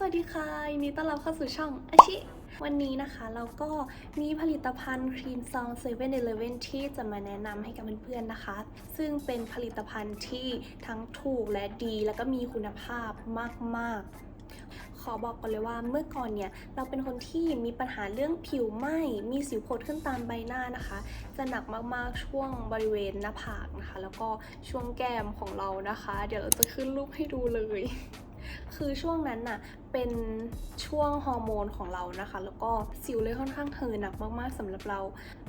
สวัสดีค่ะยินดีต้อนรับเข้าสู่ช่องอาชิ วันนี้นะคะเราก็มีผลิตภัณฑ์ครีมซอง7 e เ e ่ e อเลเวนที่จะมาแนะนำให้กับเพื่อนๆนะคะ ซึ่งเป็นผลิตภัณฑ์ที่ทั้งถูกและดี แล้วก็มีคุณภาพมากๆขอบอกก่อนเลยว่าเมื่อก่อนเนี่ยเราเป็นคนที่มีปัญหาเรื่องผิวไหม้มีสิวโผดขึ้นตามใบหน้านะคะ จะหนักมากๆช่วงบริเวณหน้าผากนะคะ แล้วก็ช่วงแก้มของเรานะคะ เดี๋ยวเราจะขึ้นรูปให้ดูเลย คือช่วงนั้นน่ะเป็นช่วงฮอร์โมนของเรานะคะ แล้วก็สิวเลยค่อนข้างเธอหนักมากๆสำหรับเรา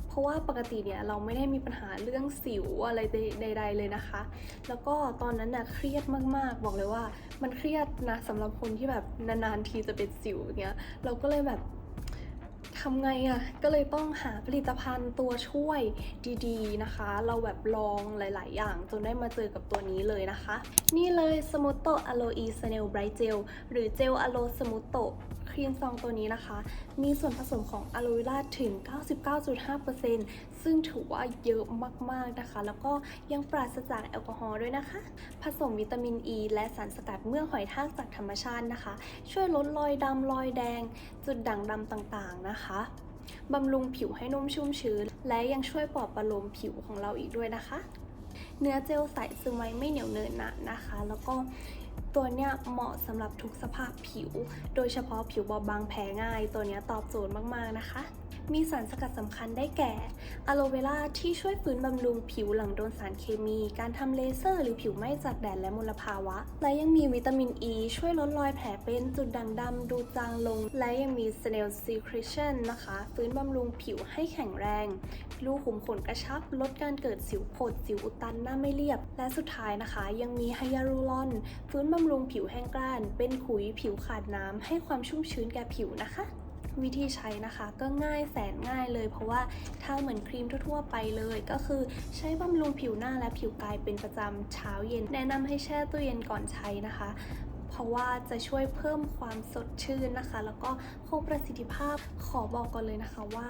เพราะว่าปกติเนี่ยเราไม่ได้มีปัญหาเรื่องสิวอะไรใด ๆ เลยนะคะ แล้วก็ตอนนั้นน่ะเครียดมากๆ บอกเลยว่ามันเครียดนะสำหรับคนที่แบบนานๆทีจะเป็นสิวเงี้ยเราก็เลยแบบ ทำไงอะ่ะ ก็เลยต้องหาผลิตภัณฑ์ตัวช่วยดีๆนะคะ เราแบบลองหลาย ๆ อย่างจนได้มาเจอกับตัวนี้เลยนะคะ นี่เลยสมุตโตอะโลอีสเนลไบรท์เจลหรือเจลอะโลสมุตโตครีมซองตัวนี้นะคะ มีส่วนผสมของอะโลเวราถึง 99.5%ซึ่งถือว่าเยอะมาก ๆ นะคะ แล้วก็ยังปราศจากแอลกอฮอล์ด้วยนะคะ ผสมวิตามินอ e ีและสารสกัดเมือหอยทากจากธรรมชาตินะคะ ช่วยลดรอยดำรอยแดง จุดด่างดำต่าง ๆ นะคะบำรุงผิวให้นุ่มชุ่มชื้น และยังช่วยปลอบประโลมผิวของเราอีกด้วยนะคะ เนื้อเจลใสซึมไว้ไม่เหนียวเนินหนะนะคะ แล้วก็ ตัวเนี้ยเหมาะสำหรับทุกสภาพผิว โดยเฉพาะผิวบอบบางแพ้ง่าย ตัวเนี้ยตอบโจทย์มากๆนะคะ มีสารสกัดสำคัญได้แก่อะโลเวราที่ช่วยฟื้นบำรุงผิวหลังโดนสารเคมี การทำเลเซอร์หรือผิวไหม้จากแดดและมลภาวะ และยังมีวิตามินอ e ีช่วยลดรอยแผลเป็นจุดด่างดำดูจางลง และยังมี Snail Secretion นะคะ ฟื้นบำรุงผิวให้แข็งแรง รูขุมขนกระชับ ลดการเกิดสิวผดสิวอุดตันหน้าไม่เรียบ และสุดท้ายนะคะ ยังมีไฮยาลูรอนฟื้นบำรุงผิวแห้งกร้าน เป็นขุยผิวขาดน้ำให้ความชุ่มชื้นแก่ผิวนะคะ วิธีใช้นะคะก็ง่ายแสนง่ายเลย เพราะว่าถ้าเหมือนครีมทั่วๆไปเลย ก็คือใช้บำรุงผิวหน้าและผิวกายเป็นประจำเช้าเย็น แนะนำให้แช่ตู้เย็นก่อนใช้นะคะเพราะว่าจะช่วยเพิ่มความสดชื่นนะคะ แล้วก็คงประสิทธิภาพขอบอกก่อนเลยนะคะว่า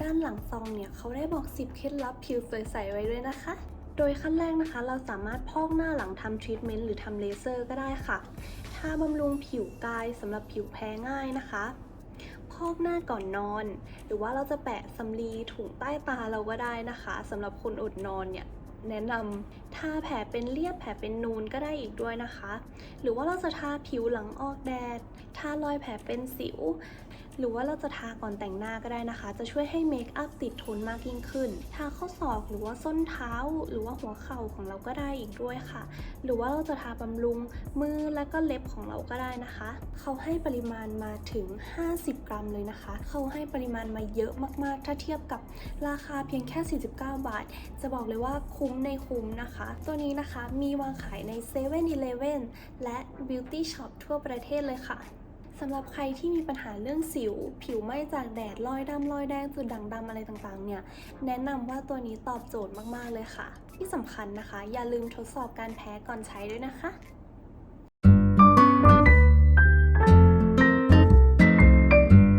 ด้านหลังซองเนี่ยเขาได้บอก 10 เคล็ดลับผิวสวยใสไว้ด้วยนะคะ โดยขั้นแรกนะคะ เราสามารถพอกหน้าหลังทำทรีทเมนต์หรือทำเลเซอร์ก็ได้ค่ะทาบำรุงผิวกายสำหรับผิวแพ้ง่ายนะคะ พอกหน้าก่อนนอน หรือว่าเราจะแปะสำลีถุงใต้ตาเราก็ได้นะคะสำหรับคนอดนอนเนี่ยแนะนำทาแผลเป็นเรียบแผลเป็นนูนก็ได้อีกด้วยนะคะ หรือว่าเราจะทาผิวหลังออกแดด ทารอยแผลเป็นสิว หรือว่าเราจะทาก่อนแต่งหน้าก็ได้นะคะ จะช่วยให้เมคอัพติดทนมากยิ่งขึ้น ทาข้อศอกหรือว่าส้นเท้า หรือว่าหัวเข่าของเราก็ได้อีกด้วยค่ะ หรือว่าเราจะทาบำรุงมือและก็เล็บของเราก็ได้นะคะ เขาให้ปริมาณมาถึง 50 กรัมเลยนะคะ เขาให้ปริมาณมาเยอะมากๆ ถ้าเทียบกับราคาเพียงแค่ 49 บาท จะบอกเลยว่าคุ้มในคุ้มนะคะ ตัวนี้นะคะมีวางขายใน7 e เ e ่ e อและ Beauty Shop ทั่วประเทศเลยค่ะ สำหรับใครที่มีปัญหาเรื่องสิว ผิวไหม้จากแดดรอยดำรอยแดงจุดด่างดำอะไรต่างๆ เนี่ย แนะนำว่าตัวนี้ตอบโจทย์มากๆเลยค่ะ ที่สำคัญนะคะ อย่าลืมทดสอบการแพ้ก่อนใช้ด้วยนะคะ